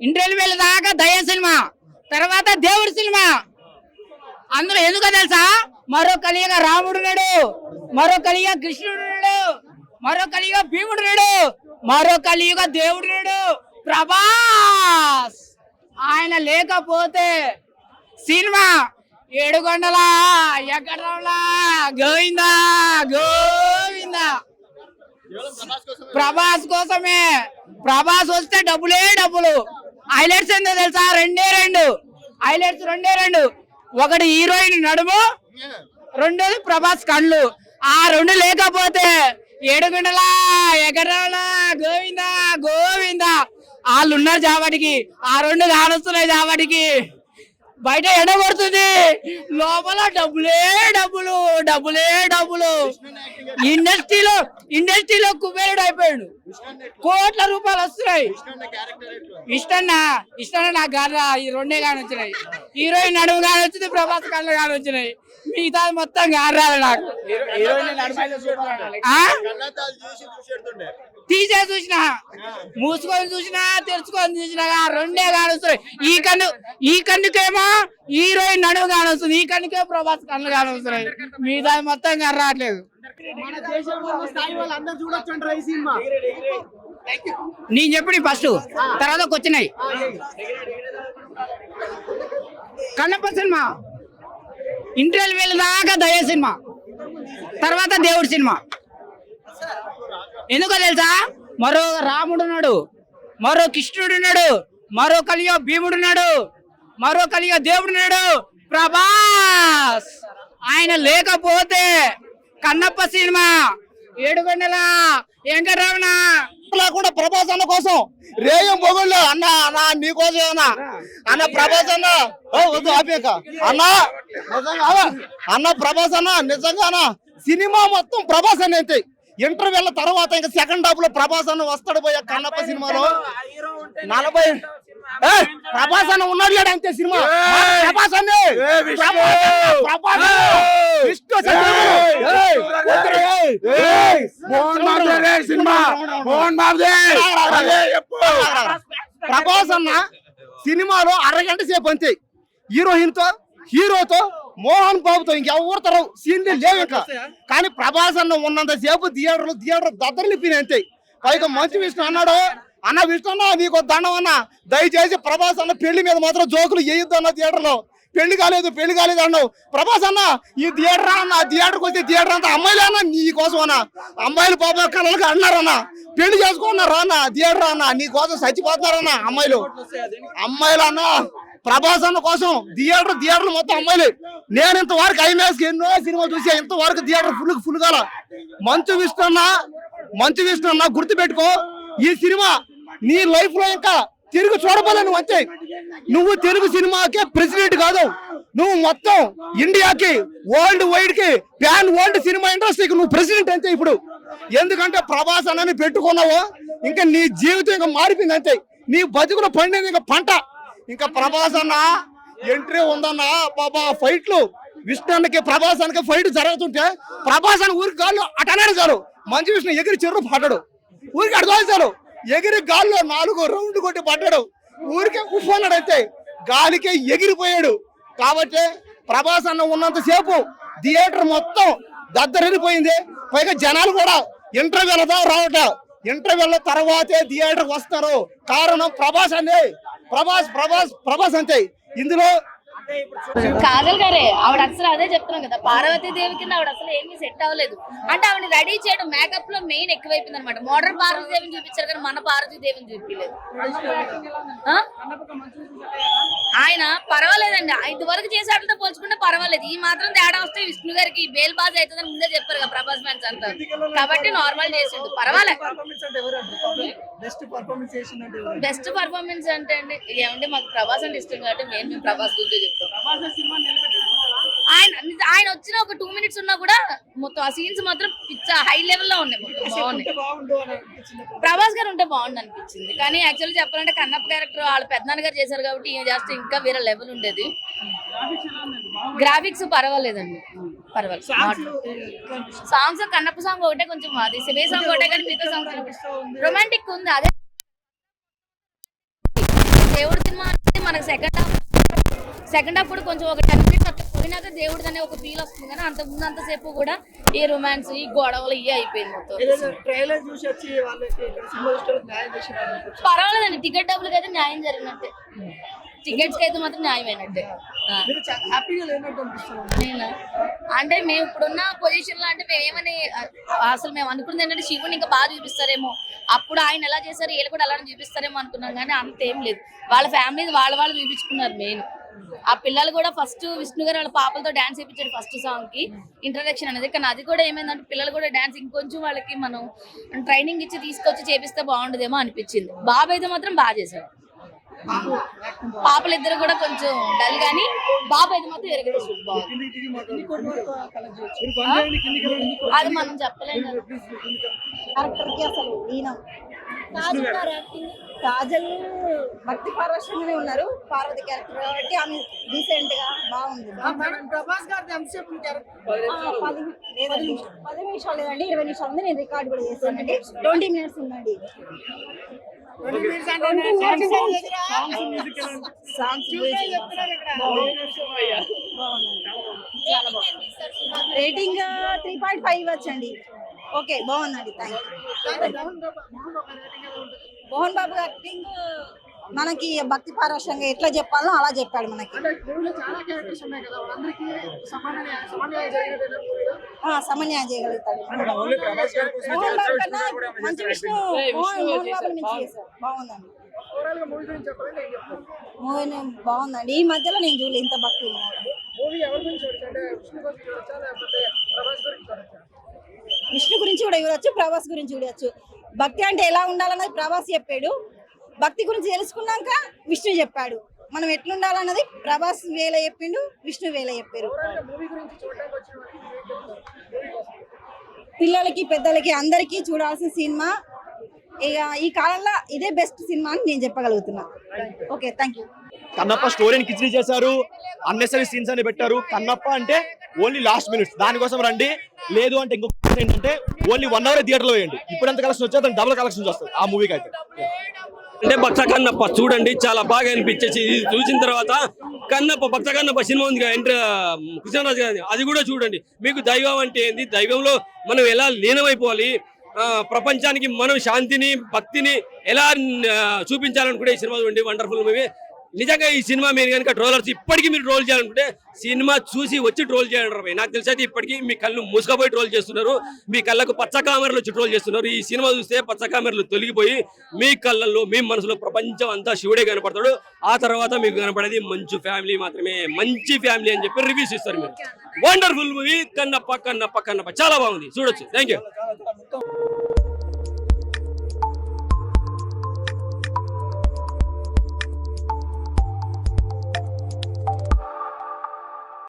ఇంటర్వ్యూల దాకా దయ సినిమా తర్వాత దేవుడి సినిమా. అందులో ఎందుకో తెలుసా? మరో కలియుగ రాముడు నాడు మరో కలియుగ కృష్ణుడు నాడు మరో కలియుగ భీముడు నాడు మరో కలియుగ దేవుడు నాడు ప్రభాస్! ఆయన లేకపోతే సినిమా ఏడుగొండలా ఎక్కడంలా గోవిందా గోవిందా! ప్రభాస్ కోసమే ప్రభాస్ వస్తే డబ్బులే డబ్బులు. హైలైట్స్ ఏందో తెలుసా? రెండే రెండు. హైలైట్స్ రెండే రెండు. ఒకటి హీరోయిన్ నడుము రెండోది ప్రభాస్ కళ్ళు. ఆ రెండు లేకపోతే ఏడుగుండలా ఎగరలా గోవిందా గోవిందా. వాళ్ళు ఉన్నారు జాబడికి ఆ రెండు కానొస్తున్నాయి జాబడికి బయట ఎండ కొడుతుంది. లోపల డబ్బులే డబ్బులు డబ్బులే డబ్బులు. ఇండస్ట్రీలో ఇండస్ట్రీలో కుబేరుడు అయిపోయాడు. కోట్ల రూపాయలు వస్తున్నాయి. ఇష్టన్నా ఇష్టన్నా నాకు గారా ఈ రెండే కానీ వచ్చినాయి. హీరోయిన్ నడుము కానీ వచ్చింది ప్రభాస్ కళ్ళు కానీ వచ్చినాయి. మిగతా మొత్తం గారాలి నాకు? తీసే చూసిన. మూసుకొని చూసినా తెరుచుకొని చూసినా రెండే కానొస్తున్నాయి ఈ కన్ను ఈ కన్నుకేమో హీరోయిన్ నడుము కానొస్తుంది ఈ కన్నుకే ప్రభాస్ కళ్ళు కానొస్తున్నాయి మిగతా మొత్తం సినిమా. నేను చెప్పి ఫస్ట్ తర్వాత వచ్చినాయి కన్నప్ప సినిమా. ఇంటర్వ్యూల దాకా దయ సినిమా. తర్వాత దేవుడి సినిమా. ఎందుకో తెలుసా? మరో రాముడు ఉన్నాడు. మరో కృష్ణుడు ఉన్నాడు. మరో కలియో భీముడు ఉన్నాడు. మరో కలియో దేవుడు ఉన్నాడు. ప్రభాస్! ఆయన లేకపోతే కన్నప్ప సినిమా. ఏడుగొండల వెంకటరమణ. కూడా ప్రభాస్ అన్న కోసం రేయం పొగుళ్ళు. అన్న అన్న నీకోసం అన్న. అన్న ప్రభాస్ అన్న. ఓ, వద్దు ఆపేక అన్న అన్న, అన్న ప్రభాస్ అన్న నిజంగా అన్న. సినిమా మొత్తం ప్రభాస్ అన్న అయితే ఇంటర్వెల్ తర్వాత ఇంకా సెకండ్ హాఫ్లో ప్రభాస్ అన్న వస్తాడు పోయా కన్నప్ప సినిమాలో. నలభై ప్రభాస్ అన్న ఉన్నాడు లేడు అంతే సినిమా. ప్రభాస్ అన్నే. ప్రభాస్. విష్ణు. మోహన్ సినిమా. మోహన్ ప్రభాస్ అన్న సినిమాలో అరగంట సేపు అంతే. హీరోయిన్తో హీరోతో మోహన్ బాబుతో ఇంకెవరితో సీన్లు లేవు ఇంకా. కానీ ప్రభాస్ అన్న ఉన్నంత సేపు థియేటర్లు థియేటర్ దద్దరిల్లిపోయినాయి అంతే. పైగా మంచి విష్ణు అన్నాడు. అన్న విష్ణు అన్న నీకు దండం అన్న. దయచేసి ప్రభాస్ అన్న పెళ్ళి మీద మాత్రం జోకులు వేయొద్దు అన్న థియేటర్లో పెళ్ళి కాలేదు పెళ్ళి కాలేదు అన్నావు. ప్రభాస్ అన్న ఈ థియేటర్ అన్న థియేటర్కి వస్తే థియేటర్ అంతా అమ్మాయిలే అన్న నీ కోసం అన్న. అమ్మాయిలు పాప కళలకు అన్నారన్న పెళ్ళి చేసుకున్నారు అన్న థియేటర్ అన్న నీ కోసం చచ్చిపోతున్నారన్న అమ్మాయిలు. అమ్మాయిలు అన్న ప్రభాస్ అన్న కోసం థియేటర్ థియేటర్ మొత్తం అమ్మాయిలే. నేను ఇంతవరకు ఐమాక్స్ ఎన్నో సినిమా చూసా ఇంతవరకు థియేటర్ ఫుల్ ఫుల్ కాల. మంచు విష్ణు అన్న మంచు విష్ణు అన్న గుర్తు పెట్టుకో ఈ సినిమా నీ లైఫ్లో ఇంకా తిరిగి చూడబోలే నువ్వు అంతే. నువ్వు తెలుగు సినిమాకే ప్రెసిడెంట్ కాదు. నువ్వు మొత్తం ఇండియాకి వరల్డ్ వైడ్కి ప్యాన్ వరల్డ్ సినిమా ఇండస్ట్రీకి నువ్వు ప్రెసిడెంట్ అంతే ఇప్పుడు. ఎందుకంటే ప్రభాస్ అన్నని పెట్టుకున్నావు? ఇంకా నీ జీవితం ఇంకా మారిపోయింది అంతే. నీ బతుకులో పండింది ఇంకా పంట. ఇంకా ప్రభాస్ అన్న ఎంట్రీ ఉందన్న బాబా ఫైట్లు. విష్ణానికి ప్రభాస్ అన్నకి ఫైట్ జరుగుతుంటే ప్రభాస్ అన్న ఊరికి గాల్లో అటనాడు చాలు. మంచి విష్ణు ఎగిరి చెరువు పడ్డాడు. ఊరికి అడగాలి చాలు. ఎగిరి గాల్లో నాలుగు రౌండ్ కొట్టి పడ్డాడు. ఊరికే ఉఫ్ అన్నాడు అయితే గాలికే ఎగిరిపోయాడు. కాబట్టి ప్రభాస్ అన్న ఉన్నంతసేపు థియేటర్ మొత్తం దద్దరిపోయింది పైగా జనాలు కూడా ఇంటర్వ్యూల రావట. ఇంటర్వ్యూల తర్వాతే థియేటర్ వస్తారు. కారణం ప్రభాస్ అండి ప్రభాస్ ప్రభాస్ ప్రభాస్ అంతే. ఇందులో కాజల్ గారే ఆవిడ అసలు అదే చెప్తున్నాం కదా పార్వతీ దేవి కింద ఆవిడ అసలు ఏమీ సెట్ అవ్వలేదు. అంటే ఆవిడ రెడీ చేయడం మేకప్లో మెయిన్ ఎక్కువైపోయింది అనమాట మోడర్న్ పార్వతీ దేవిని చూపించారు కానీ మన పార్వతీ దేవిని చూపించలేదు? ఆయన పర్వాలేదండి. ఇది వరకు చేసేటతో పోల్చుకుంటే పర్వాలేదు. ఈ మాత్రం తేడా వస్తే విష్ణు గారికి బేల్ బాజ్ అవుతుందని ముందే చెప్పారు కదా ప్రభాస్ ఫ్యాన్స్ అంతా. కాబట్టి నార్మల్ చేసిండు. పర్వాలేదు బెస్ట్ పర్ఫార్మెన్స్ అంటే అండి ఏమంటే మాకు ప్రభాస్ అంటే ఇష్టం కాబట్టి మేము ప్రభాస్ గురించి చెప్తాం? ఆయన ఆయన వచ్చిన ఒక టూ మినిట్స్ ఉన్నా కూడా మొత్తం ఆ సీన్స్ మాత్రం పిచ్చ హై లెవెల్లో ఉన్నాయి బాగున్నాయి. బాగుండు ప్రభాస్ గారు ఉంటే బాగుంది అనిపించింది. కానీ యాక్చువల్లీ చెప్పాలంటే కన్నప్ప క్యారెక్టర్ వాళ్ళ పెద్దనాన్న గారు చేశారు కాబట్టి ఈయన చేస్తే ఇంకా వేరే లెవెల్ ఉండేది. గ్రాఫిక్స్ పర్వాలేదండి. పర్వాలేదు. సాంగ్స్ కన్నప్ప సాంగ్ ఒకటే కొంచెం అది శివే సాంగ్ ఒకటే కానీ మిగతా సాంగ్స్ రొమాంటిక్ ఉంది. అదే దేవుడు సినిమా మనకు సెకండ్ హాఫ్ సెకండ్ హాఫ్ కూడా కొంచెం ఒక టెన్ మినిట్స్ అట్లా పోయినాక దేవుడు అనే ఒక ఫీల్ వస్తుంది కానీ అంత ముందు అంతసేపు కూడా ఈ రొమాన్స్ ఈ గొడవలు ఇవే అయిపోయింది మొత్తం. ట్రైలర్ చూసి వచ్చి పర్వాలేదండి టికెట్ డబ్బులకి అయితే న్యాయం జరిగినట్టే. టికెట్స్కి అయితే మాత్రం న్యాయమైనట్టే. నేనా? అంటే మేము ఇప్పుడున్న పొజిషన్లో అంటే మేము ఏమని ఆ, అసలు మేము అనుకున్నది ఏంటంటే శివుని ఇంకా బాగా చూపిస్తారేమో. అప్పుడు ఆయన ఎలా చేశారు వీళ్ళు కూడా అలానే చూపిస్తారేమో అనుకున్నాం కానీ అంత లేదు. వాళ్ళ ఫ్యామిలీ వాళ్ళ వాళ్ళు చూపించుకున్నారు మెయిన్. ఆ పిల్లలు కూడా ఫస్ట్ విష్ణు గారు వాళ్ళ పాపలతో డాన్స్ చేయించాడు ఫస్ట్ సాంగ్కి. ఇంట్రడక్షన్ అనేది. కానీ అది కూడా ఏమైందంటే పిల్లలు కూడా డాన్స్ ఇంకొంచెం వాళ్ళకి మనం ట్రైనింగ్ ఇచ్చి తీసుకొచ్చి చేపిస్తే బాగుండదేమో అనిపించింది. బాబు అయితే మాత్రం బాగా చేశాడు. పాపలు ఇద్దరు కూడా కొంచెం డల్ గానీ బాబు అయితే మాత్రం ఎరగదు అది మనం చెప్పలేము. అసలు కాజల్ భక్తి పార్వశంగానే ఉన్నారు. పార్వతి క్యారెక్టర్ కాబట్టి ఆమె డీసెంట్గా బాగుంది. మేడం ప్రభాస్ గారి ఎంతసేపు ఆ, పది నిమిషాలు. లేదండి ఇరవై నిమిషాలు ఉంది. నేను రికార్డ్ కూడా చేశానండి ట్వంటీ మినిట్స్ ఉందండి. రేటింగ్ త్రీ పాయింట్ ఫైవ్ ఇవ్వచ్చండి ఓకే బాగుందండి thank you Mohan Babu acting మనకి భక్తి పారవశంగా ఎట్లా చెప్పాలో అలా చెప్పాడు మనకి. అంటే మూవీలో చాలా క్యారెక్టర్స్ ఉన్నాయి కదా వాళ్ళందరికీ సమాన సమన్వయం జరిగినట్టు మూవీలో ఆ, సమన్వయం చేయగలుగుతాడు మంచి విష్ణు బాగుందండి. మూవీ బాగుందండి. ఈ మధ్యలో నేను చూడలేదు ఇంత భక్తి మూవీ ఎవరి గురించి చూడొచ్చు? అంటే విష్ణు గురించి విష్ణు కూడా చూడొచ్చు ప్రభాస్ గురించి చూడొచ్చు. భక్తి అంటే ఎలా ఉండాలన్నది ప్రభాస్ చెప్పాడు. భక్తి గురించి తెలుసుకున్నాక విష్ణు చెప్పాడు. మనం ఎట్లుండాలన్నది ప్రభాస్ వేల చెప్పిండు విష్ణు వేల చెప్పారు. పిల్లలకి పెద్దలకి అందరికీ చూడాల్సిన సినిమా. ఇక ఈ కాలంలో ఇదే బెస్ట్ సినిమా అని నేను చెప్పగలుగుతున్నా. ఓకే థ్యాంక్ యూ కన్నప్ప స్టోరీని కిచిడి చేశారు. అన్నెసరీ సీన్స్ అని పెట్టారు. కన్నప్ప అంటే ఓన్లీ లాస్ట్ మినిట్స్ దానికోసం రండి. లేదు అంటే ఇంకొక ఏంటంటే ఓన్లీ వన్ అవర్ థియేటర్లో వేయండి. ఇప్పుడు ఎంత కలెక్షన్ వచ్చే దాని డబుల్ కలెక్షన్స్ వస్తుంది ఆ మూవీకి అయితే. అంటే భక్త కన్నప్ప చూడండి చాలా బాగా అనిపించేసి ఇది చూసిన తర్వాత కన్నప్ప భక్త కన్నప్ప సినిమా ఉంది ఎంటర్ కృష్ణరాజు గారి అది కూడా చూడండి. మీకు దైవం అంటే ఏంది? దైవంలో మనం ఎలా లీనమైపోవాలి? ఆ, ప్రపంచానికి మనం శాంతిని భక్తిని ఎలా చూపించాలని కూడా ఈ సినిమా చూడండి వండర్ఫుల్ మూవీ నిజంగా ఈ సినిమా మీరు కనుక ట్రోలర్స్ ఇప్పటికీ మీరు ట్రోల్ చేయాలనుకుంటే సినిమా చూసి వచ్చి ట్రోల్ చేయండి నాకు తెలిసి అయితే ఇప్పటికీ మీ కళ్ళు మూసుకపోయి ట్రోల్ చేస్తున్నారు. మీ కళ్ళకు పచ్చ కామెరలు వచ్చి ట్రోల్ చేస్తున్నారు. ఈ సినిమా చూస్తే పచ్చ కామెరలు తొలగిపోయి మీ కళ్ళల్లో మీ మనసులో ప్రపంచం అంతా శివుడే కనపడతాడు. ఆ తర్వాత మీకు కనపడేది మంచి ఫ్యామిలీ మాత్రమే. మంచి ఫ్యామిలీ అని చెప్పి రివ్యూస్ ఇస్తారు మీరు. Wonderful movie Kannappa Kannappa Kannappa. చాలా బాగుంది. చూడొచ్చు. Thank you